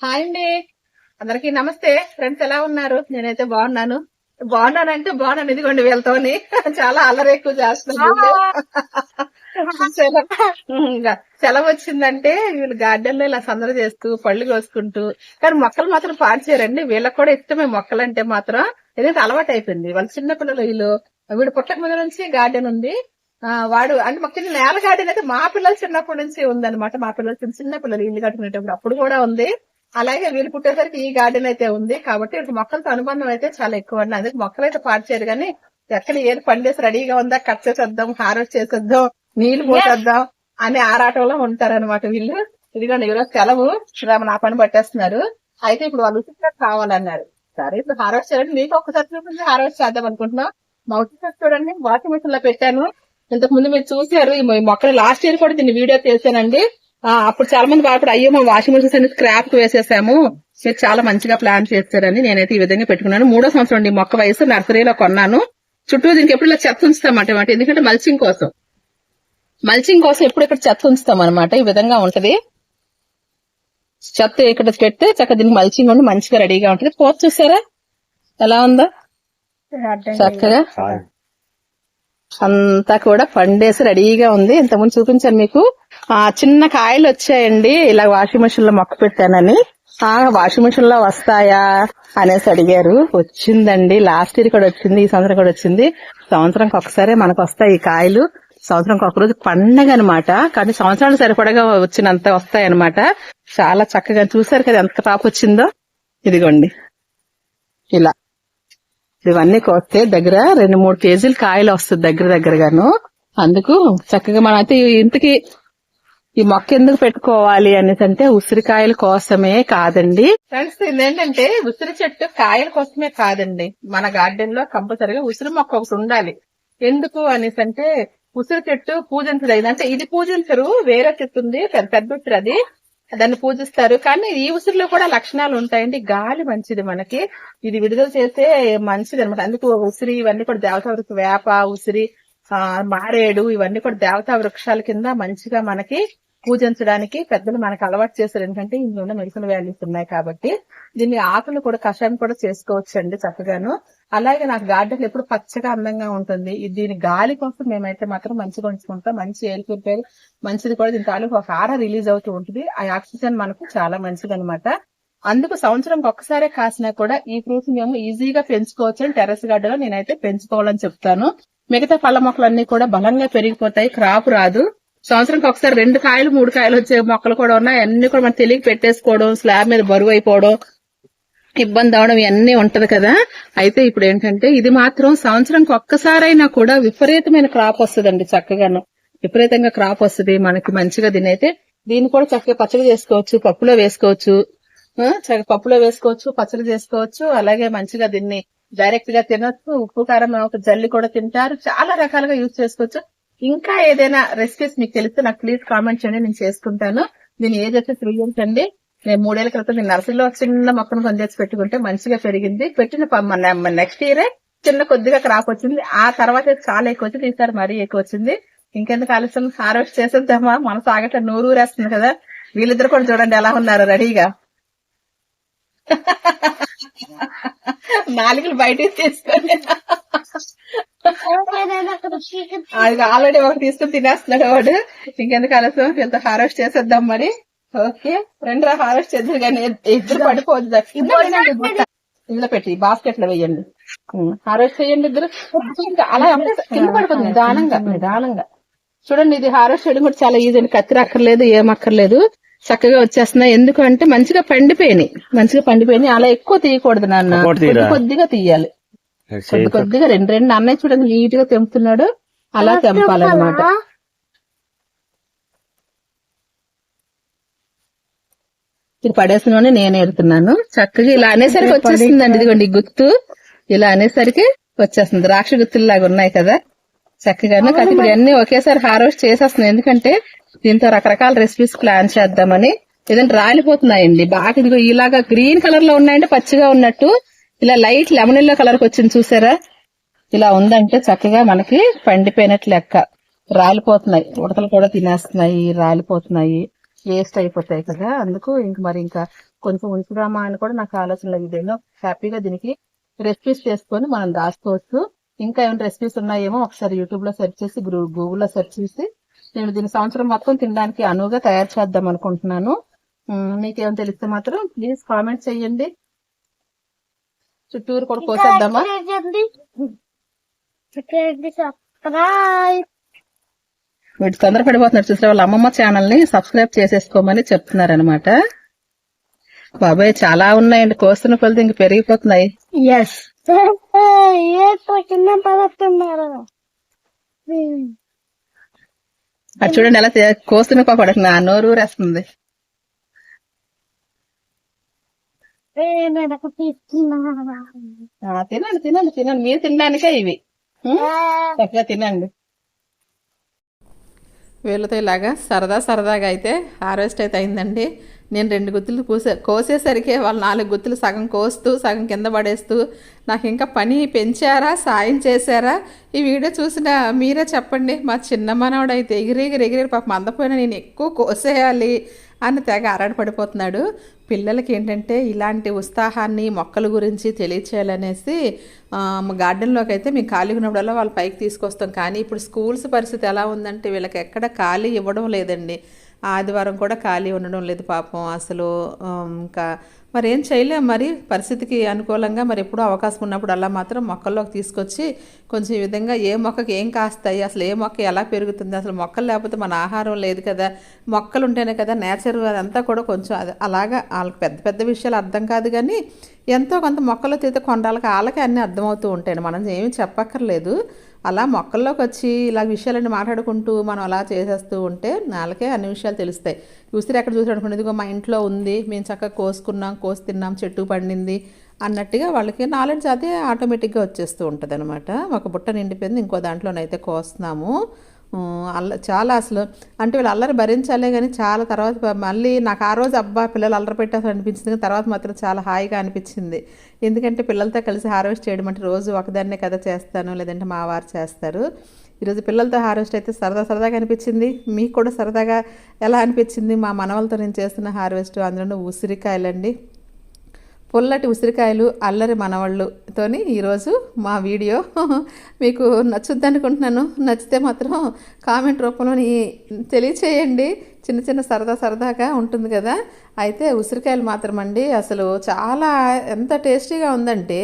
Hi అండి. అందరికి నమస్తే. ఫ్రెండ్స్ ఎలా ఉన్నారు? నేనైతే బాగున్నాను. బాగున్నానంటే బాగున్నాను. ఇదిగోండి వీళ్ళతోని. చాలా అల్లరి ఎక్కువ చేస్తున్నాను సెలవు. వచ్చిందంటే వీళ్ళు గార్డెన్లో ఇలా సందడి చేస్తూ పళ్ళు కోసుకుంటూ కానీ మొక్కలు మాత్రం పాడు చేయరండి. వీళ్ళకి కూడా ఇష్టమే మొక్కలంటే మాత్రం. ఏదైతే అలవాటు అయిపోయింది వాళ్ళ చిన్న పిల్లలు వీళ్ళు. వీడు పుట్టక ముందు నుంచి గార్డెన్ ఉంది. ఆ, వాడు అంటే మాకు చిన్న నేల గార్డెన్ అయితే మా పిల్లలు చిన్నప్పటి నుంచి ఉందన్నమాట. మా పిల్లలు చిన్న చిన్న పిల్లలు ఇల్లు కట్టుకునేటప్పుడు. అప్పుడు కూడా ఉంది. అలాగే వీళ్ళు పుట్టేసరికి ఈ గార్డెన్ అయితే ఉంది కాబట్టి వీళ్ళకి మొక్కలతో అనుబంధం అయితే చాలా ఎక్కువ అండి. అందుకే మొక్కలు అయితే పాడు చేయరు కానీ ఎక్కడ ఏది పండేసి రెడీగా ఉందా కట్ చేసేద్దాం హార్వెస్ట్ చేసేద్దాం నీళ్ళు పోసేద్దాం అనే ఆరాటంలో ఉంటారన్నమాట వీళ్ళు. ఇదిగోండి ఈరోజు సెలవు. ఇలా నా పని పట్టేస్తున్నారు. అయితే ఇప్పుడు వాళ్ళు ఉచితంగా కావాలన్నారు. సరే ఇప్పుడు హార్వెస్ట్ చేయాలంటే మీకు ఒక్కసారి చూపించి హార్వెస్ట్ చేద్దాం అనుకుంటున్నాం. మా ఉచితంగా చూడండి వాషింగ్ మిషన్లో పెట్టాను. ఇంతకు ముందు మీరు చూసారు ఈ మొక్కలు లాస్ట్ ఇయర్ కూడా దీన్ని వీడియో చేశానండి. అప్పుడు చాలా మంది బాధపడి అయ్యో మా వాషింగ్ మిషన్స్ అన్ని స్క్రాప్కు వేసేసాము. మీరు చాలా మంచిగా ప్లాన్ చేస్తారని నేనైతే ఈ విధంగా పెట్టుకున్నాను. మూడో సంవత్సరం అండి మొక్క వయసు నర్సరీలో కొన్నాను. చుట్టూ దీనికి ఎప్పుడు ఇలా చెత్త ఉంచుతామంట ఎందుకంటే మల్చింగ్ కోసం. మల్చింగ్ కోసం ఎప్పుడు ఇక్కడ చెత్త ఉంచుతాం అనమాట ఈ విధంగా ఉంటది. చెత్త ఇక్కడ పెడితే చక్కగా దీనికి మల్చింగ్ ఉండి మంచిగా రెడీగా ఉంటది. పోత చూసారా? ఎలా ఉందో? చక్కగా? అంతా కూడా పండేసి రెడీగా ఉంది. ఇంతకుముందు చూపించాను మీకు. ఆ చిన్న కాయలు వచ్చాయండి. ఇలా వాషింగ్ మిషన్లో మొక్క పెట్టానని. ఆ వాషింగ్ మిషన్లో వస్తాయా అనేసి అడిగారు. వచ్చిందండి. లాస్ట్ ఇయర్ కూడా వచ్చింది. ఈ సంవత్సరం కూడా వచ్చింది. సంవత్సరంకి ఒకసారి మనకు వస్తాయి ఈ కాయలు. సంవత్సరంకి ఒకరోజు పండగ అనమాట కానీ సంవత్సరాలు సరిపడగా వచ్చినంత వస్తాయి అనమాట చాలా చక్కగా చూసారు కదా ఎంత టాప్ వచ్చిందో. ఇదిగోండి. ఇలా. ఇవన్నీ కోస్తే దగ్గర రెండు మూడు కేజీలు కాయలు వస్తుంది దగ్గర దగ్గరగాను. అందుకు చక్కగా మనం అయితే ఇంతకి ఇంటికి ఈ మొక్క ఎందుకు పెట్టుకోవాలి అనేసి అంటే ఉసిరికాయల కోసమే కాదండి. ఫ్రెండ్స్ ఇదేంటంటే ఉసిరి చెట్టు కాయల కోసమే కాదండి. మన గార్డెన్లో కంపల్సరిగా ఉసిరి మొక్క ఒకటి ఉండాలి. ఎందుకు అనేసి అంటే ఉసిరి చెట్టు పూజించదు అంటే ఇది పూజించరు వేరే చెట్టు ఉంది పెద్ద పెద్ద ఉసిరి అది. దాన్ని పూజిస్తారు. కానీ ఈ ఉసిరిలో కూడా లక్షణాలు ఉంటాయండి. గాలి మంచిది మనకి. ఇది విడుదల చేస్తే మంచిది అనమాట అందుకు ఉసిరి ఇవన్నీ కూడా దేవతా వృక్ష వేప ఉసిరి ఆ మారేడు ఇవన్నీ కూడా దేవతా వృక్షాల కింద మంచిగా మనకి పూజించడానికి పెద్దలు మనకు అలవాటు చేశారు. ఎందుకంటే ఇందులో మెడిసిన్ వాల్యూస్ ఉన్నాయి కాబట్టి దీన్ని ఆకులు కూడా కషాయం కూడా చేసుకోవచ్చు అండి చక్కగాను. అలాగే నాకు గార్డెన్ ఎప్పుడు పచ్చగా అందంగా ఉంటుంది. దీని గాలి కోసం మేమైతే మాత్రం మంచిగా ఉంచుకుంటాం. మంచి ఎయిర్ మంచిది కూడా దీని తాలూకు ఒక ఆర రిలీజ్ అవుతూ ఉంటుంది. ఆ ఆక్సిజన్ మనకు చాలా మంచిది అనమాట అందుకు సంవత్సరం ఒక్కసారే కాసినా కూడా ఈ ఫ్రూట్స్ మేము ఈజీగా పెంచుకోవచ్చు అని టెర్రస్ గార్డెన్లో నేనైతే పెంచుకోవాలని చెప్తాను. మిగతా పళ్ళ మొక్కలన్నీ కూడా బలంగా పెరిగిపోతాయి. క్రాప్ రాదు. సంవత్సరంకి ఒకసారి రెండు కాయలు మూడు కాయలు వచ్చే మొక్కలు కూడా ఉన్నాయి. అన్ని కూడా మనం తెలియక పెట్టేసుకోవడం స్లాబ్ మీద బరువు అయిపోవడం ఇబ్బంది అవడం ఇవన్నీ ఉంటది కదా. అయితే ఇప్పుడు ఏంటంటే ఇది మాత్రం సంవత్సరంకి ఒక్కసారైనా కూడా విపరీతమైన క్రాప్ వస్తుందండి చక్కగాను. విపరీతంగా క్రాప్ వస్తుంది. మనకి మంచిగా దీని అయితే దీన్ని కూడా చక్కగా పచ్చడి చేసుకోవచ్చు పప్పులో వేసుకోవచ్చు. చక్కగా పప్పులో వేసుకోవచ్చు పచ్చడి చేసుకోవచ్చు. అలాగే మంచిగా దీన్ని డైరెక్ట్గా తినొచ్చు. ఉప్పు కారం ఒక జల్లి కూడా తింటారు. చాలా రకాలుగా యూజ్ చేసుకోవచ్చు. ఇంకా ఏదైనా రెసిపీస్ మీకు తెలిస్తే నాకు ప్లీజ్ కామెంట్ చేయండి నేను చేసుకుంటాను. దీని ఏజ్ వచ్చి త్రీ ఇయర్స్ అండి. నేను మూడేళ్ళ క్రితం నేను నర్సరీలో చిన్న మొక్కను కొందేసి పెట్టుకుంటే మంచిగా పెరిగింది. పెట్టిన నెక్స్ట్ ఇయరే చిన్న కొద్దిగా క్రాప్ వచ్చింది. ఆ తర్వాత చాలా ఎక్కువ వచ్చింది. ఈసారి మరీ ఎక్కువ వచ్చింది. ఇంకెందుకు ఆలస్యం? హార్వెస్ట్ చేసేద్దామా? మన సాగట్ల నూరు ఊరేస్తుంది కదా. వీళ్ళిద్దరు కూడా చూడండి ఎలా ఉన్నారు. రెడీగా నాలుగులు బయటికి తీసుకొని అది ఆల్రెడీ ఒకటి తీసుకుని తినేస్తున్నాడు వాడు. ఇంకెందుకు ఆలస్యం? ఎంత హార్వెస్ట్ చేసేద్దాం మరి. ఓకే. రెండు హార్వెస్ట్ చేద్దరు కానీ ఇద్దరు పడిపోద్దు ఇందులో పెట్టి బాస్కెట్లో వేయండి. హార్వెస్ట్ చేయండి ఇద్దరు. ఇంకా అలా కింద పడిపోతుంది నిదానంగా నిదానంగా చూడండి ఇది హార్వెస్ట్ చేయడం కూడా చాలా ఈజీ అండి. కత్తిరి అక్కర్లేదు ఏం అక్కర్లేదు. చక్కగా వచ్చేస్తున్నాయి. ఎందుకంటే మంచిగా పండిపోయినాయి. మంచిగా పండిపోయినాయి. అలా ఎక్కువ తీయకూడదు నాన్న? కొద్దిగా తీయాలి. కొద్ది కొద్దిగా రెండు రెండు అన్నయ్య చూడండి నీట్గా తెంపుతున్నాడు. అలా తెంపాలన్నమాట. ఇది పడేసిన నేను ఎడుతున్నాను. చక్కగా ఇలా అనేసరికి వచ్చేస్తుందండి ఇదిగోండి ఈ గుర్తు ఇలా అనేసరికి వచ్చేస్తుంది. ద్రాక్ష గుత్తుల్లాగా ఉన్నాయి కదా. చక్కగాను కానీ ఇప్పుడు అన్ని ఒకేసారి హార్వెస్ట్ చేసేస్తున్నాయి. ఎందుకంటే దీంతో రకరకాల రెసిపీస్ ప్లాన్ చేద్దామని. ఏదంటే రాలిపోతున్నాయండి. బాగా ఇదిగో ఇలాగా గ్రీన్ కలర్లో ఉన్నాయంటే పచ్చిగా ఉన్నట్టు. ఇలా లైట్ లెమన్ ఎల్లో కలర్ వచ్చింది చూసారా? ఇలా ఉందంటే చక్కగా మనకి పండిపోయినట్లు లెక్క. రాలిపోతున్నాయి. ఉడతలు కూడా తినేస్తున్నాయి రాలిపోతున్నాయి. వేస్ట్ అయిపోతాయి కదా. అందుకు ఇంక మరి ఇంకా కొంచెం ఉంచుదామా అని కూడా నాకు ఆలోచన విధంగా హ్యాపీగా దీనికి రెసిపీస్ చేసుకొని మనం దాచుకోవచ్చు ఇంకా ఏమైనా రెసిపీస్ ఉన్నాయేమో ఒకసారి యూట్యూబ్లో సెర్చ్ చేసి గూగుల్లో సెర్చ్ చేసి నేను దీని సంవత్సరం మొత్తం తినడానికి అనువుగా తయారు చేద్దాం అనుకుంటున్నాను. ఉమ్, మీకేమైనా తెలిస్తే మాత్రం ప్లీజ్ కామెంట్ చేయండి. చుట్టూరు కూడా కోసేద్దామా? వీటి తొందరపడిపోతున్నారు చూసే వాళ్ళ అమ్మమ్మ ఛానల్ని సబ్స్క్రైబ్ చేసేసుకోమని చెప్తున్నారు అనమాట బాబాయ్ చాలా ఉన్నాయండి కోస్తున్న కొలది ఇంక పెరిగిపోతున్నాయి. చూడండి ఎలా కోస్తున్న పడక నా నోరు ఊరేస్తుంది నాకు తీసుకున్నారా ఆ, తినండి తినండి తినండి. మీరు తినడానికే ఇవి? చక్కగా తినండి. వీళ్ళతో ఇలాగా సరదా సరదాగా అయితే హార్వెస్ట్ అయితే అయిందండి. నేను రెండు గుత్తులు పూసే కోసేసరికి వాళ్ళు నాలుగు గుత్తులు సగం కోస్తూ సగం కింద పడేస్తూ నాకు ఇంకా పని పెంచారా సాయం చేశారా? ఈ వీడియో చూసిన మీరే చెప్పండి. మా చిన్న మనవడు అయితే ఎగిరెగిరి ఎగిరి పాపం అందపోయినా నేను ఎక్కువ కోసేయాలి అని తెగ ఆరాటపడిపోతున్నాడు. పిల్లలకి ఏంటంటే ఇలాంటి ఉత్సాహాన్ని మొక్కల గురించి తెలియచేయాలనేసి గార్డెన్లోకి అయితే మేము ఖాళీగా ఉన్నప్పుడల్లా వాళ్ళు పైకి తీసుకొస్తాం. కానీ ఇప్పుడు స్కూల్స్ పరిస్థితి ఎలా ఉందంటే వీళ్ళకి ఎక్కడ ఖాళీ ఇవ్వడం లేదండి. ఆదివారం కూడా ఖాళీ ఉండడం లేదు పాపం. అసలు ఇంకా మరి ఏం చేయలేం. మరి పరిస్థితికి అనుకూలంగా మరి ఎప్పుడూ అవకాశం ఉన్నప్పుడు అలా మాత్రం మొక్కల్లోకి తీసుకొచ్చి కొంచెం ఈ విధంగా ఏ మొక్కకి ఏం కాస్తాయి అసలు ఏ మొక్క ఎలా పెరుగుతుంది అసలు మొక్కలు లేకపోతే మన ఆహారం లేదు కదా. మొక్కలు ఉంటేనే కదా నేచర్ అదంతా కూడా కొంచెం అది అలాగా వాళ్ళకి పెద్ద పెద్ద విషయాలు అర్థం కాదు కానీ ఎంతో కొంత మొక్కలు తీతే కొండాలకి వాళ్ళకి అన్నీ అర్థమవుతూ ఉంటాయి. మనం ఏమీ చెప్పక్కర్లేదు. అలా మొక్కల్లోకి వచ్చి ఇలా విషయాలన్నీ మాట్లాడుకుంటూ మనం అలా చేసేస్తూ ఉంటే వాళ్ళకే అన్ని విషయాలు తెలుస్తాయి. ఉసిరి ఎక్కడ చూసి అనుకోండి ఇదిగో మా ఇంట్లో ఉంది మేము చక్కగా కోసుకున్నాం కోసి తిన్నాం చెట్టు పండింది అన్నట్టుగా వాళ్ళకి నాలెడ్జ్ అదే ఆటోమేటిక్గా వచ్చేస్తూ ఉంటుంది అనమాట ఒక బుట్ట నిండిపోయింది ఇంకో దాంట్లోనైతే కోస్తున్నాము. అల్ల చాలా అసలు. అంటే వీళ్ళు అల్లరి భరించాలే కానీ చాలా తర్వాత మళ్ళీ నాకు ఆ రోజు అబ్బా పిల్లలు అల్లరి పెట్టాల్సి అనిపించింది కానీ తర్వాత మాత్రం చాలా హాయిగా అనిపించింది. ఎందుకంటే పిల్లలతో కలిసి హార్వెస్ట్ చేయడం అంటే రోజు ఒకదాన్నే కదా చేస్తాను లేదంటే మా వారు చేస్తారు. ఈరోజు పిల్లలతో హార్వెస్ట్ అయితే సరదా సరదాగా అనిపించింది. మీకు కూడా సరదాగా ఎలా అనిపించింది? మా మనవలతో నేను చేస్తున్న హార్వెస్ట్ అందులో ఉసిరికాయలండి. పుల్లటి ఉసిరికాయలు అల్లరి మనవాళ్ళుతోని ఈరోజు మా వీడియో. మీకు నచ్చుద్ది అనుకుంటున్నాను. నచ్చితే మాత్రం కామెంట్ రూపంలోని తెలియచేయండి. చిన్న చిన్న సరదా సరదాగా ఉంటుంది కదా. అయితే ఉసిరికాయలు మాత్రం అండి అసలు చాలా ఎంత టేస్టీగా ఉందంటే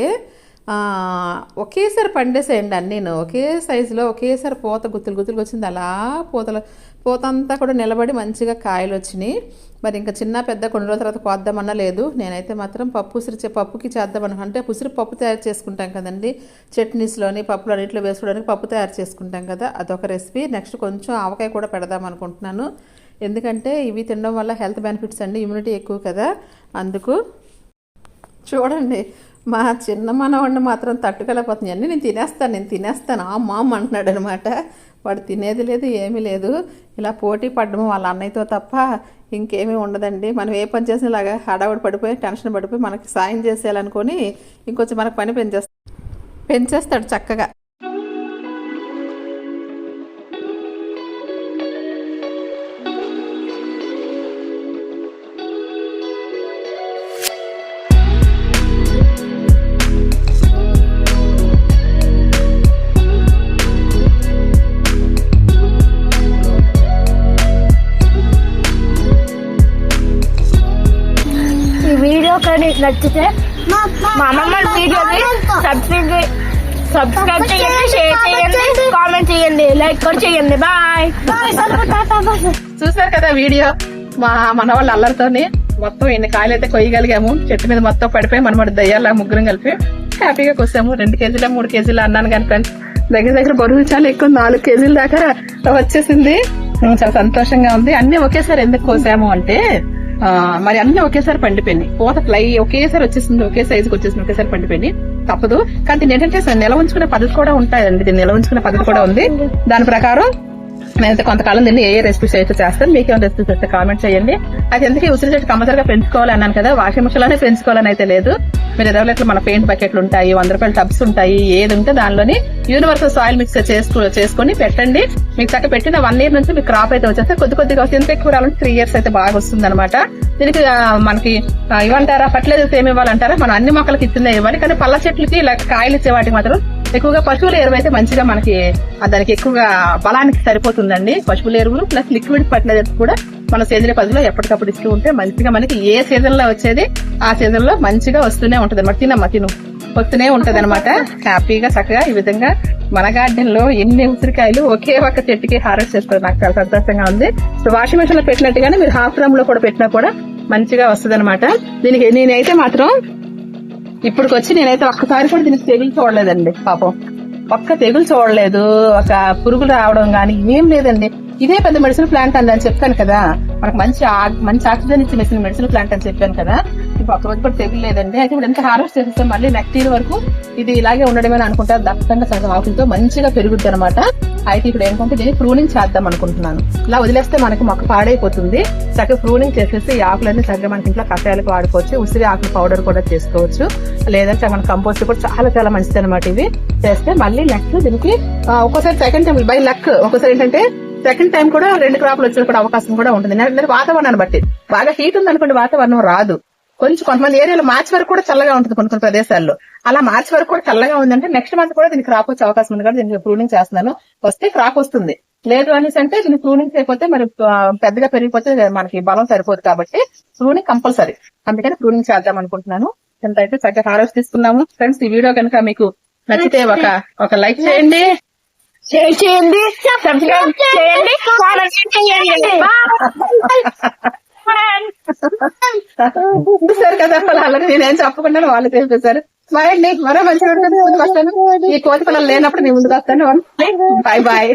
ఒకేసారి పండేసేయండి నేను ఒకే సైజులో ఒకేసారి పూత గుత్తులు గుత్తులు వచ్చింది. అలా పూతలు పూతంతా కూడా నిలబడి మంచిగా కాయలు వచ్చినాయి. మరి ఇంకా చిన్న పెద్ద కొన్ని రోజుల తర్వాత కోద్దామన్నా లేదు. నేనైతే మాత్రం పప్పు ఉసిరి చే- పప్పుకి చేద్దామను అంటే ఉసిరి పప్పు తయారు చేసుకుంటాం కదండి. చట్నీస్లోని పప్పులు అన్నింటిలో వేసుకోవడానికి పప్పు తయారు చేసుకుంటాం కదా. అదొక రెసిపీ. నెక్స్ట్ కొంచెం ఆవకాయ కూడా పెడదాం అనుకుంటున్నాను. ఎందుకంటే ఇవి తినడం వల్ల హెల్త్ బెనిఫిట్స్ అండి. ఇమ్యూనిటీ ఎక్కువ కదా. అందుకు చూడండి. మా చిన్న మనవాడిని మాత్రం తట్టుకోలేకపోతుంది అన్నీ నేను తినేస్తాను నేను తినేస్తాను. ఆ మామ్ అంటున్నాడు అనమాట వాడు తినేది లేదు ఏమీ లేదు. ఇలా పోటీ పడ్డము వాళ్ళ అన్నయ్యతో తప్ప ఇంకేమీ ఉండదండి. మనం ఏ పని చేసినా ఇలాగా హడావుడి పడిపోయి టెన్షన్ పడిపోయి మనకి సాయం చేసేయాలనుకొని ఇంకొంచెం మనకు పని పెంచేస్తాడు పెంచేస్తాడు చక్కగా. నచ్చితే మా అమ్మమ్మ వీడియోని సబ్స్క్రైబ్ సబ్స్క్రైబ్ చేయండి షేర్ చేయండి కామెంట్ చేయండి లైక్ కూడా చేయండి. బాయ్ చూసారు కదా వీడియో? మా మన వాళ్ళ అల్లరితోని మొత్తం ఎన్ని కాయలు అయితే కొయ్యగలిగాము చెట్టు మీద మొత్తం పడిపోయి మనం దయ్యాల ముగ్గురం కలిపి హ్యాపీగా కోసాము. రెండు కేజీల మూడు కేజీలు అన్నాను కానీ ఫ్రెండ్స్ దగ్గర దగ్గర బరువు చాలా ఎక్కువ నాలుగు కేజీల దాకా వచ్చేసింది. చాలా సంతోషంగా ఉంది. అన్ని ఒకేసారి ఎందుకు కోసాము అంటే ఆ, మరి అన్ని ఒకేసారి పండిపోయినాయి. పూత ఫ్లై ఒకేసారి వచ్చేసింది ఒకే సైజుకి వచ్చేసింది ఒకేసారి పండిపోయినాయి. తప్పదు. కానీ దీని ఏంటంటే అసలు నిల్వ ఉంచుకునే పద్ధతి కూడా ఉంటాయండి. దీన్ని నిల్వ ఉంచుకునే పద్ధతి కూడా ఉంది. దాని ప్రకారం నేనైతే కొంతకాలం దీన్ని ఏ ఏ రెసిపీస్ అయితే చేస్తాను మీకు ఏమైనా రెసిపీస్ అయితే కామెంట్ చేయండి. అది ఎందుకు ఉసిరి చెట్టు కంపల్సరిగా పెంచుకోవాలి అన్నాను కదా వాషింగ్ మిషన్లోనే పెంచుకోవాలని అయితే లేదు. మీరు ఇరవై లీటర్లు మన పెయింట్ బకెట్లు ఉంటాయి వంద రూపాయల టబ్స్ ఉంటాయి ఏది ఉంటే దానిలోని యూనివర్సల్ సాయిల్ మిక్స్ చేసుకో చేసుకొని పెట్టండి. మీకు చక్క పెట్టిన వన్ ఇయర్ నుంచి మీకు క్రాప్ అయితే వచ్చేస్తే కొద్ది కొద్దిగా వస్తుంది. ఎంత ఎక్కువ రావాలంటే త్రీ ఇయర్స్ అయితే బాగా వస్తుంది అనమాట దీనికి మనకి ఇవ్వంటారా? పట్లేదు ఏమి ఇవ్వాలంటారా? మనం అన్ని మొక్కలకి ఇచ్చిందే ఇవ్వాలి. కానీ పళ్ళ చెట్లకి ఇలా కాయలు ఇచ్చే వాటికి మాత్రం ఎక్కువగా పశువుల ఎరువు అయితే మంచిగా మనకి దానికి ఎక్కువగా బలానికి సరిపోతుందండి. పశువుల ఎరువులు ప్లస్ లిక్విడ్ ఫర్టిలైజర్స్ కూడా మన సేంద్రియ పద్ధతిలో ఎప్పటికప్పుడు ఇస్తూ ఉంటే మంచిగా మనకి ఏ సీజన్లో వచ్చేది ఆ సీజన్లో మంచిగా వస్తూనే ఉంటది. అనమాట తినమ్మ తిను. వస్తూనే ఉంటది అనమాట హ్యాపీగా చక్కగా ఈ విధంగా మన గార్డెన్లో ఎన్ని ఉసిరికాయలు ఒకే ఒక్క చెట్టుకి హార్వెస్ట్ చేస్తారు. నాకు చాలా సంతోషంగా ఉంది. సో వాషింగ్ మెషిన్లో పెట్టినట్టుగానే మీరు హాఫ్ డ్రమ్లో కూడా పెట్టినా కూడా మంచిగా వస్తుంది అనమాట దీనికి నేనైతే మాత్రం ఇప్పటికొచ్చి నేనైతే ఒక్కసారి కూడా దీనికి తెగులు చూడలేదండి పాపం. ఒక్క తెగులు చూడలేదు ఒక పురుగులు రావడం గానీ ఏం లేదండి. ఇదే పెద్ద మెడిసిన్ ప్లాంట్ అని చెప్పాను కదా. మనకు మంచి మంచి ఆక్సిజన్ ఇచ్చే మెడిసిన్ మెడిసిన్ ప్లాంట్ అని చెప్పాను కదా. ఇప్పుడు పక్క రోజు కూడా తెగులు లేదండి అయితే ఇప్పుడు ఎంత హార్వెస్ట్ చేసేస్తే మళ్ళీ నెక్స్ట్ ఇయర్ వరకు ఇది ఇలాగే ఉండడమే అనుకుంటా దట్టంగా సగం ఆకులతో మంచిగా పెరుగుద్ది అనమాట అయితే ఇప్పుడు ఏంటంటే దీన్ని ప్రూనింగ్ చేద్దాం అనుకుంటున్నాను. ఇలా వదిలేస్తే మనకి మొక్క పాడైపోతుంది. చక్కగా ప్రూనింగ్ చేసేసి ఈ ఆకులన్నీ చక్కగా మనకి ఇంట్లో కషాయాలకు వాడుకోవచ్చు. ఉసిరి ఆకుల పౌడర్ కూడా చేసుకోవచ్చు. లేదంటే మన కంపోస్ట్ కూడా చాలా చాలా మంచిది అనమాట ఇవి. చేస్తే మళ్ళీ నెక్స్ట్ దీనికి ఒక్కోసారి సెకండ్ టైం బై లక్ ఒక్కోసారి ఏంటంటే సెకండ్ టైం కూడా రెండు క్రాప్లు వచ్చే కూడా అవకాశం కూడా ఉంటుంది. వాతావరణాన్ని బట్టి. బాగా హీట్ ఉంది అనుకోండి వాతావరణం రాదు. కొంచెం కొంతమంది ఏరియాలో మార్చి వరకు కూడా చల్లగా ఉంటుంది కొన్ని కొన్ని ప్రదేశాల్లో. అలా మార్చి వరకు కూడా చల్లగా ఉందంటే నెక్స్ట్ మంత్ కూడా దీనికి క్రాప్ వచ్చే అవకాశం ఉంది కాబట్టి దీనికి ప్రూనింగ్ చేస్తున్నాను. వస్తే క్రాప్ వస్తుంది. లేదు అనేసి అంటే దీన్ని ప్రూనింగ్ చేయకపోతే మరి పెద్దగా పెరిగిపోతే మనకి బలం సరిపోదు కాబట్టి ప్రూనింగ్ కంపల్సరీ అందుకని ప్రూనింగ్ చేద్దాం అనుకుంటున్నాను. ఎంత అయితే చక్కగా హార్వెస్ట్ తీసుకున్నాము. ఫ్రెండ్స్ ఈ వీడియో కనుక మీకు నచ్చితే ఒక ఒక లైక్ చేయండి. షేర్ చేయండి. సబ్స్క్రైబ్ చేయండి. చేయండి. చూసారు కదా వాళ్ళకి నేనేం చెప్పకుండా వాళ్ళు తెలిపేశారు. బాయ్ మరో మంచి వస్తాను ఈ కోతి పిల్లలు లేనప్పుడు నేను ముందుకు వస్తాను. Bye bye